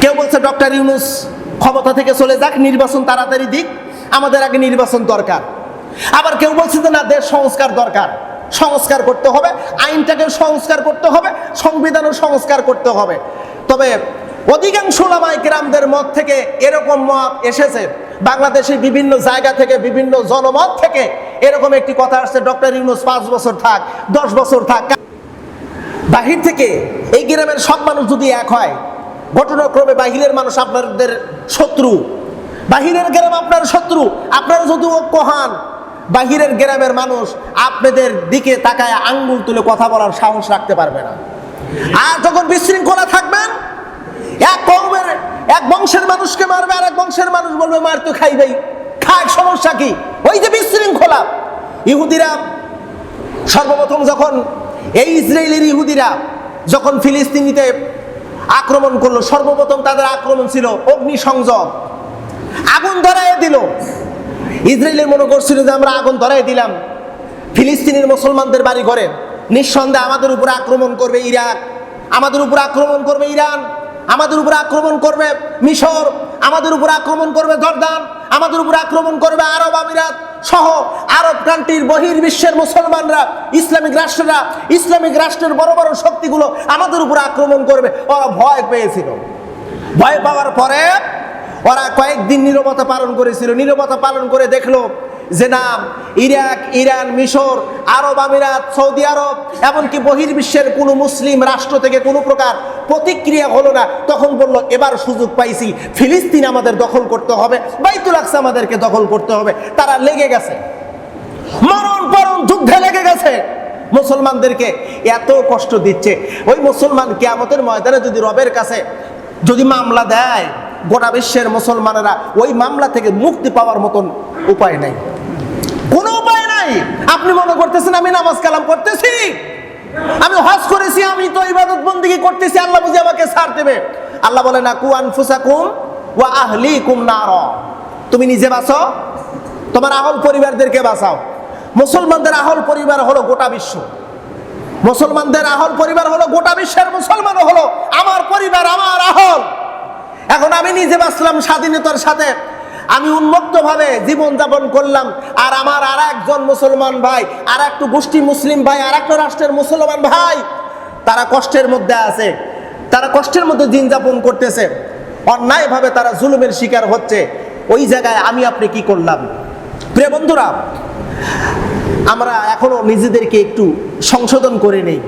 কেউ বলছে, ডক্টর ইউনুস, ক্ষমতা থেকে চলে যাক, নির্বাচন তাড়াতাড়ি দিক, আমাদের আগে নির্বাচন দরকার। আবার কেউ বলছে যে, না, দেশ সংস্কার দরকার। সংস্কার করতে হবে, আইনটাকে সংস্কার করতে হবে, সংবিধানও সংস্কার করতে হবে। তবে অধিকাংশ কেরামদের মত থেকে এরকম মত এসেছে, বাংলাদেশের বিভিন্ন জায়গা থেকে, বিভিন্ন জনমত থেকে এরকম একটি কথা আসছে, ডক্টর ইউনুস, পাঁচ বছর থাক, দশ বছর থাক। বাহির থেকে এই গ্রামের সব মানুষ যদি এক হয় ঘটনাক্রমে বাহিরের মানুষ আপনাদের শত্রু। বাহিরের গ্রাম আপনার শত্রু, আপনারা যদি ঐক্য হন বাহিরের গ্রামের মানুষ আপনাদের দিকে তাকায় আঙ্গুল তুলে কথা বলার সাহস রাখতে পারবে না। আর যখন বিশৃঙ্খলা থাকবেন, এক কৌমের এক বংশের মানুষকে মারবে আর এক বংশের মানুষ বলবে, মার তো খাইবেই খায় সমস্যা কি? ওই যে বিশৃঙ্খলা। ইহুদিরা সর্বপ্রথম যখন এই ইসরায়েলের ইহুদিরা যখন ফিলিস্তিনিতে আক্রমণ করল। সর্বপ্রথম তাদের আক্রমণ ছিল অগ্নি সংযোগ আগুন ধরায় দিল। ইসরায়েলের মনে করছিল যে আমরা আগুন ধরায় দিলাম। ফিলিস্তিনের মুসলমানদের বাড়ি ঘরে। নিঃসন্দেহে আমাদের উপর আক্রমণ করবে ইরাক। আমাদের উপর আক্রমণ করবে ইরান। আমাদের উপর আক্রমণ করবে মিশর। আমাদের উপর আক্রমণ করবে জর্দান। আমাদের উপর আক্রমণ করবে আরব আমিরাত। সহ আরব কান্ট্রির বহির্বিশ্বের মুসলমানরা, ইসলামিক রাষ্ট্ররা, ইসলামিক রাষ্ট্রের বড় বড় শক্তিগুলো আমাদের উপর আক্রমণ করবে। ওরা ভয় পেয়েছিল। ভয় পাওয়ার পরে ওরা কয়েকদিন নীরবতা পালন করেছিল। নীরবতা পালন করে দেখল যে না, ইরাক, ইরান, মিশর, আরব আমিরাত, সৌদি আরব, এমনকি বহির্বিশ্বের কোনো মুসলিম রাষ্ট্র থেকে কোনো প্রকার প্রতিক্রিয়া হলো না। তখন বলল, এবার সুযোগ পাইছি। ফিলিস্তিন আমাদের দখল করতে হবে। বাইতুল আকসা আমাদেরকে দখল করতে হবে। তারা লেগে গেছে। মরণ পরণ যুদ্ধে লেগে গেছে। মুসলমানদেরকে এত কষ্ট দিচ্ছে। ওই মুসলমান কেয়ামতের ময়দানে যদি রবের কাছে যদি মামলা দেয়, গোটা বিশ্বের মুসলমানেরা ওই মামলা থেকে মুক্তি পাওয়ার মতন উপায় নাই। কোনো উপায় নাই। আপনি মনে করতেছেন, আমি নামাজ কালাম করতেছি? আমি হজ করেছি, আমি তো ইবাদত বন্দিগি করতেছি, আল্লাহ বুঝি আমাকে ছাড় দেবে। আল্লাহ বলে না কুয়ান ফুসাকুম ওয়া আহলি কুম নার। তুমি নিজে বাঁচো, তোমার আহল পরিবারদেরকে বাঁচাও। মুসলমানদের আহল পরিবার হলো গোটা বিশ্ব। মুসলমানদের আহল পরিবার হলো গোটা বিশ্বের মুসলমান হলো আমার পরিবার, আমার আহল। এখন আমি নিজে বাঁচলাম স্বাধীনতার সাথে। আমি উন্মুক্তভাবে জীবনযাপন করলাম, আর আমার আর একজন মুসলমান ভাই আর একটু গোষ্ঠী মুসলিম ভাই আর একটা রাষ্ট্রের মুসলমান ভাই, তারা কষ্টের মধ্যে আছে, তারা কষ্টের মধ্যে দিন যাপন করতেছে, অন্যায়ভাবে তারা জুলুমের শিকার হচ্ছে, ওই জায়গায় আমি আপনি কি করলাম? প্রিয় বন্ধুরা, আমরা এখনও নিজেদেরকে একটু সংশোধন করে নেই,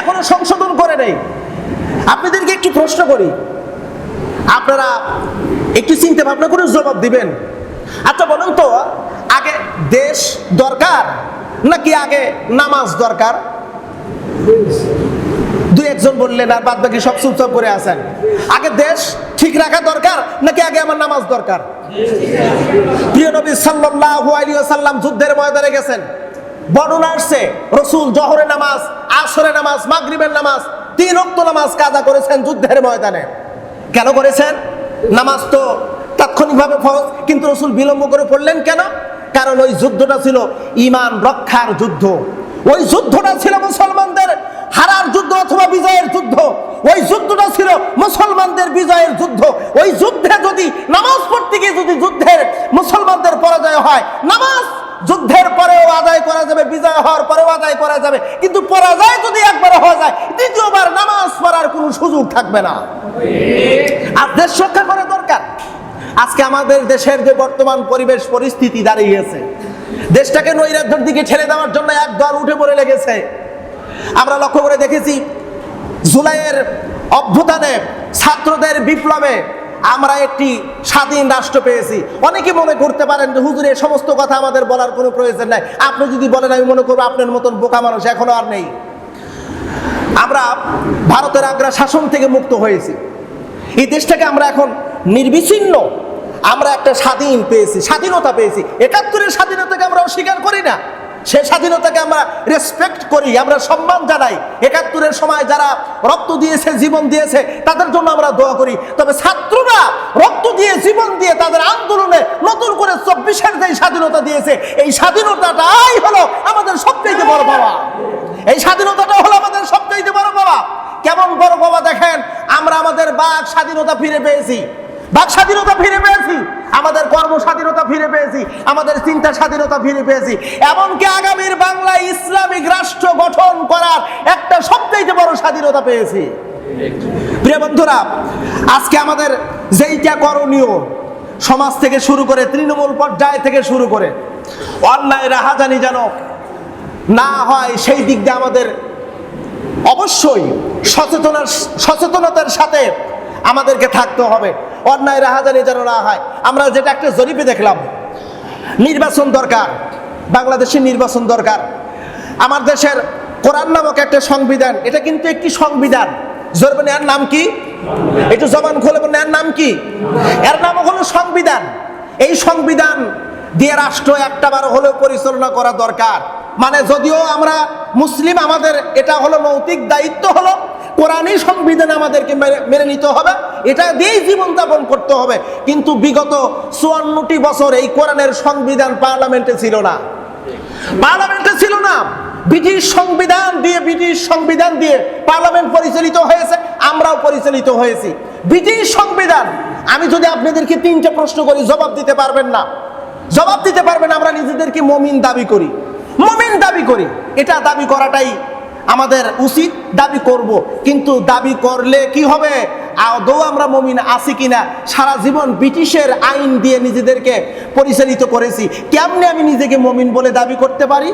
এখনও সংশোধন করে নেই। আপনাদেরকে একটু প্রশ্ন করি, আপনারা একটু চিন্তা ভাবনা করে জবাব দিবেন। আচ্ছা বলুন তো, আগে দেশ দরকার নাকি আগে নামাজ দরকার? দুই একজন বললেন আর বাদ বাকি সব চুপচাপ করে আছেন। আগে দেশ ঠিক রাখা দরকার নাকি আগে আমার নামাজ দরকার? প্রিয় নবী সাল্লাল্লাহু আলাইহি ওয়াসাল্লাম যুদ্ধের ময়দানে গেছেন। বর্ণনা আসছে, রসুল জহরে নামাজ, আসরে নামাজ, মাগরিবের নামাজ, তিন ওয়াক্ত নামাজ কাজা করেছেন যুদ্ধের ময়দানে। কেন করেছেন? নামাজ তো তাৎক্ষণিকভাবে ফরজ, কিন্তু রসুল বিলম্ব করে পড়লেন কেন? কারণ ওই যুদ্ধটা ছিল ইমান রক্ষার যুদ্ধ। ওই যুদ্ধটা ছিল মুসলমানদের হারার যুদ্ধ অথবা বিজয়ের যুদ্ধ। ওই যুদ্ধটা ছিল মুসলমানদের বিজয়ের যুদ্ধ। ওই যুদ্ধে যদি নামাজ পড়তে গিয়ে যদি যুদ্ধের মুসলমানদের পরাজয় হয়, নামাজ যুদ্ধের পরেও আদায় করা যাবে, বিজয় হওয়ার পরেও আদায় করা যাবে। কিন্তু পরাজয় যদি একবার হয়ে যায়, দ্বিতীয়বার নামাজ পড়ার কোনো সুযোগ থাকবে না। আর দেশ রক্ষা করা দরকার। আজকে আমাদের দেশের যে বর্তমান পরিবেশ, পরিস্থিতি দাঁড়িয়েছে, দেশটাকে নৈরাজ্যের দিকে ঠেলে দেওয়ার জন্য এক দল উঠে পড়ে লেগেছে। আমরা লক্ষ্য করে দেখেছি, জুলাইয়ের অভ্যুত্থানে ছাত্রদের বিপ্লবে আমরা একটি স্বাধীন রাষ্ট্র পেয়েছি। অনেকে মনে করতে পারেন যে, হুজুর এই সমস্ত কথা আমাদের বলার কোনো প্রয়োজন নাই। আপনি যদি বলেন, আমি মনে করব আপনার মতন বোকা মানুষ এখনও আর নেই। আমরা ভারতের আগ্রা শাসন থেকে মুক্ত হয়েছি। এই দেশটাকে আমরা এখন নির্বিচ্ছিন্ন, আমরা একটা স্বাধীন পেয়েছি, স্বাধীনতা পেয়েছি। একাত্তরের স্বাধীনতাকে আমরা অস্বীকার করি না। সে স্বাধীনতাকে আমরা রেসপেক্ট করি, আমরা সম্মান জানাই। একাত্তরের সময় যারা রক্ত দিয়েছে, জীবন দিয়েছে, তাদের জন্য আমরা দোয়া করি। তবে ছাত্ররা রক্ত দিয়ে, জীবন দিয়ে তাদের আন্দোলনে নতুন করে চব্বিশের যে স্বাধীনতা দিয়েছে, এই স্বাধীনতাটাই হলো আমাদের সবচেয়ে বড় পাওয়া। এই স্বাধীনতাটা হলো আমাদের সবচেয়ে বড় পাওয়া। কেমন বড় বাবা দেখেন, আমরা আমাদের বাক স্বাধীনতা ফিরে পেয়েছি। বাক স্বাধীনতা ফিরে পেয়েছি। আমাদের কর্ম স্বাধীনতা ফিরে পেয়েছি, আমাদের চিন্তা স্বাধীনতা ফিরে পেয়েছি। এমনকি আগামীর বাংলায় ইসলামিক রাষ্ট্র গঠন করার একটা সবচেয়ে বড় স্বাধীনতা পেয়েছি। প্রিয় বন্ধুরা, আজকে আমাদের যেইটা করণীয়, সমাজ থেকে শুরু করে, তৃণমূল পর্যায় থেকে শুরু করে, অন্যায়, রাহাজানি যেন না হয়, সেই দিক দিয়ে আমাদের অবশ্যই সচেতনার সচেতনতার সাথে আমাদেরকে থাকতে হবে। অন্যায় রাহাজানি যেন না হয়। আমরা যেটা একটা জরিপে দেখলাম, নির্বাচন দরকার, বাংলাদেশের নির্বাচন দরকার। আমার দেশের কোরআন নামক একটা সংবিধান, এটা কিন্তু একটি সংবিধান। জরবেন এর নাম কি? একটু জবান খুলে এর নাম কি? এর নাম হলো সংবিধান। এই সংবিধান দিয়ে রাষ্ট্র একটা বার হলেও পরিচালনা করা দরকার। মানে যদিও আমরা মুসলিম, আমাদের এটা হলো নৈতিক দায়িত্ব হলো কোরআনই সংবিধান আমাদেরকে মেনে- নিতে হবে, এটা দিয়েই জীবন যাপন করতে হবে। কিন্তু বিগত চুয়ান্নটি বছর এই কোরআনের সংবিধান পার্লামেন্টে ছিল না। পার্লামেন্টে ছিল না। ব্রিটিশ সংবিধান দিয়ে, ব্রিটিশ সংবিধান দিয়ে পার্লামেন্ট পরিচালিত হয়েছে, আমরাও পরিচালিত হয়েছি। ব্রিটিশ সংবিধান, আমি যদি আপনাদেরকে তিনটে প্রশ্ন করি, জবাব দিতে পারবেন না। জবাব দিতে পারবেন আমরা নিজেদেরকে মমিন দাবি করি। মমিন দাবি করি। এটা দাবি করাটাই আমাদের উচিত দাবি করব। কিন্তু দাবি করলে কি হবে? আদৌ আমরা মমিন আছি কিনা? সারা জীবন ব্রিটিশের আইন দিয়ে নিজেদেরকে পরিচালিত করেছি। কেমনে আমি নিজেকে মমিন বলে দাবি করতে পারি?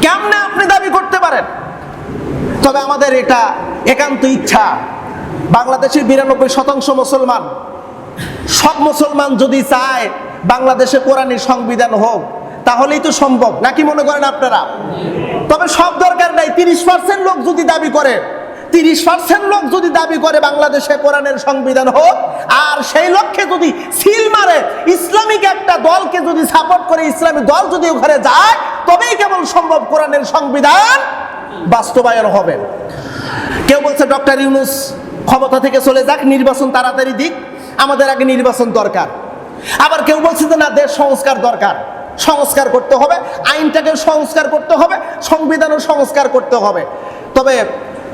কেমনে আপনি দাবি করতে পারেন? তবে আমাদের এটা একান্ত ইচ্ছা। বাংলাদেশের বিরানব্বই শতাংশ মুসলমান। সব মুসলমান যদি চায় বাংলাদেশে কোরআনের সংবিধান হোক, তাহলেই তো সম্ভব। নাকি মনে করেন আপনারা? তবে সব দরকার নাই, তিরিশ পার্সেন্ট লোক যদি দাবি করে, তিরিশ পার্সেন্ট লোক যদি দাবি করে বাংলাদেশে কোরআনের সংবিধান হোক, আর সেই লক্ষ্যে যদি সিল মারে, ইসলামিক একটা দলকে যদি সাপোর্ট করে, ইসলামী দল যদি ওখানে যায়, তবেই কেবল সম্ভব কোরআনের সংবিধান বাস্তবায়ন হবে। কেউ বলছে, ডক্টর ইউনুস ক্ষমতা থেকে চলে যাক, নির্বাচন তাড়াতাড়ি দিক, আমাদের আগে নির্বাচন দরকার। আবার কেউ বলছে যে, না, দেশ সংস্কার দরকার। সংস্কার করতে হবে, আইনটাকে সংস্কার করতে হবে, সংবিধানও সংস্কার করতে হবে। তবে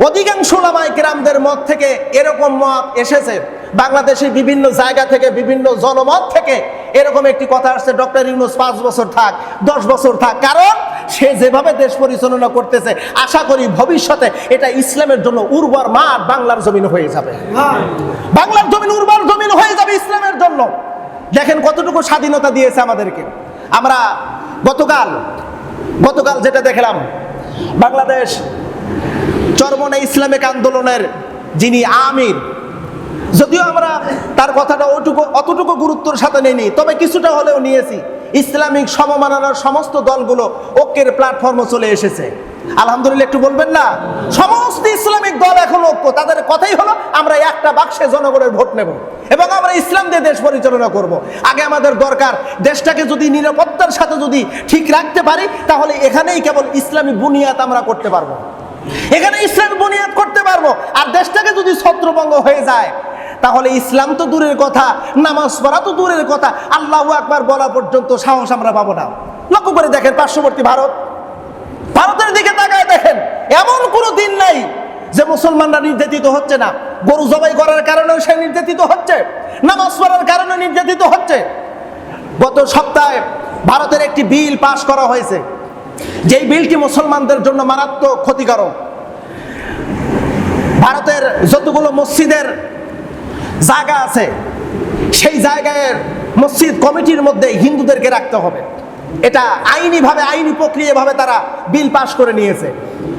অধিকাংশ ওলামায়ে গ্রামদের মত থেকে এরকম মত এসেছে। বাংলাদেশের বিভিন্ন জায়গা থেকে, বিভিন্ন জনমত থেকে এরকম একটি কথা আসছে, ডক্টর ইউনুস পাঁচ বছর থাক, দশ বছর থাক। কারণ সে যেভাবে দেশ পরিচালনা করতেছে, আশা করি ভবিষ্যতে এটা ইসলামের জন্য উর্বর মাঠ বাংলার জমিন হয়ে যাবে। বাংলার জমিন উর্বর জমিন হয়ে যাবে ইসলামের জন্য। দেখেন কতটুকু স্বাধীনতা দিয়েছে আমাদেরকে। আমরা গতকাল গতকাল যেটা দেখলাম, বাংলাদেশ চরমনে ইসলামিক আন্দোলনের যিনি আমির, যদিও আমরা তার কথাটা ওটুকু, অতটুকু গুরুত্বর সাথে নিইনি, তবে কিছুটা হলেও নিয়েছি। ইসলামিক সমমানার সমস্ত দলগুলো ওকের প্ল্যাটফর্মে চলে এসেছে। আলহামদুলিল্লাহ, একটু বলবেন না? সমস্ত ইসলামিক দল এখন ঐক্য। তাদের কথাই হলো, আমরা একটা বাক্সে জনগণের ভোট নেব এবং আমরা ইসলাম দিয়ে দেশ পরিচালনা করব। আগে আমাদের দরকার, দেশটাকে যদি নিরাপত্তার সাথে যদি ঠিক রাখতে পারি, তাহলে এখানেই কেবল ইসলামী বুনিয়াদ আমরা করতে পারব। এখানে ইসলাম বুনিয়াদ করতে পারব। আর দেশটাকে যদি ছত্রভঙ্গ হয়ে যায়, তাহলে ইসলাম তো দূরের কথা, নামাজ পড়া তো দূরের কথা। আল্লাহ একবার বলা পর্যন্ত সাহস আমরা পাবো না। লক্ষ্য করে দেখেন, পার্শ্ববর্তী ভারত। ভারতের দিকে এমন কোনো দিন নাই যে মুসলমানরা নির্যাতিত হচ্ছে না। গরু জবাই করার কারণেও সে নির্যাতিত হচ্ছে, নামাজ পড়ার কারণে নির্যাতিত হচ্ছে। গত সপ্তাহে ভারতের একটি বিল পাশ করা হয়েছে। যেই বিলটি মুসলমানদের জন্য মারাত্মক ক্ষতিকারক। ভারতের যতগুলো মসজিদের জায়গা আছে, সেই জায়গায় মসজিদ কমিটির মধ্যে হিন্দুদেরকে রাখতে হবে। এটা আইনিভাবে, আইনি প্রক্রিয়াভাবে তারা বিল পাশ করে নিয়েছে।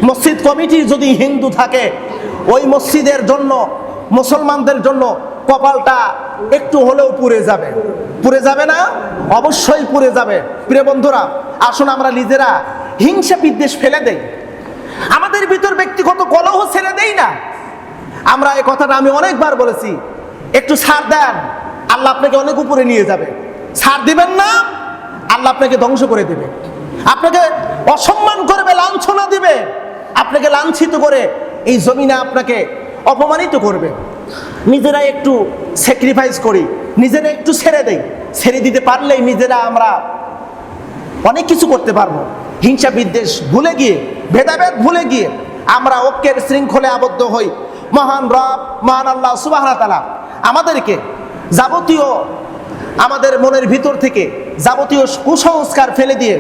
মসজিদ কমিটি যদি হিন্দু থাকে, ওই মসজিদের জন্য, মুসলমানদের জন্য কপালটা একটু হলেও পুড়ে যাবে। পুড়ে যাবে না? অবশ্যই পুড়ে যাবে। প্রিয় বন্ধুরা, আসুন আমরা নিজেরা হিংসা বিদ্বেষ ফেলে দেই। আমাদের ভিতর ব্যক্তিগত কলহ ছেড়ে দেই না। আমরা এই কথাটা আমি অনেকবার বলেছি। একটু ছাড় দেন, আল্লাহ আপনাকে অনেক উপরে নিয়ে যাবে। ছাড় দিবেন না, আল্লাহ আপনাকে ধ্বংস করে দেবে। আপনাকে অসম্মান করবে, লাঞ্ছনা দিবে। আপনাকে লাঞ্ছিত করে এই জমিনে আপনাকে অপমানিত করবে। নিজেরা একটু স্যাক্রিফাইস করি, নিজেরা একটু ছেড়ে দেই। ছেড়ে দিতে পারলেই নিজেরা আমরা অনেক কিছু করতে পারব। হিংসা বিদ্বেষ ভুলে গিয়ে, ভেদাভেদ ভুলে গিয়ে আমরা ঐক্যের শৃঙ্খলে আবদ্ধ হই। মহান রব, মহান আল্লাহ সুবাহ তালা আমাদেরকে যাবতীয় আমাদের মনের ভিতর থেকে যাবতীয় কুসংস্কার ফেলে দিয়ে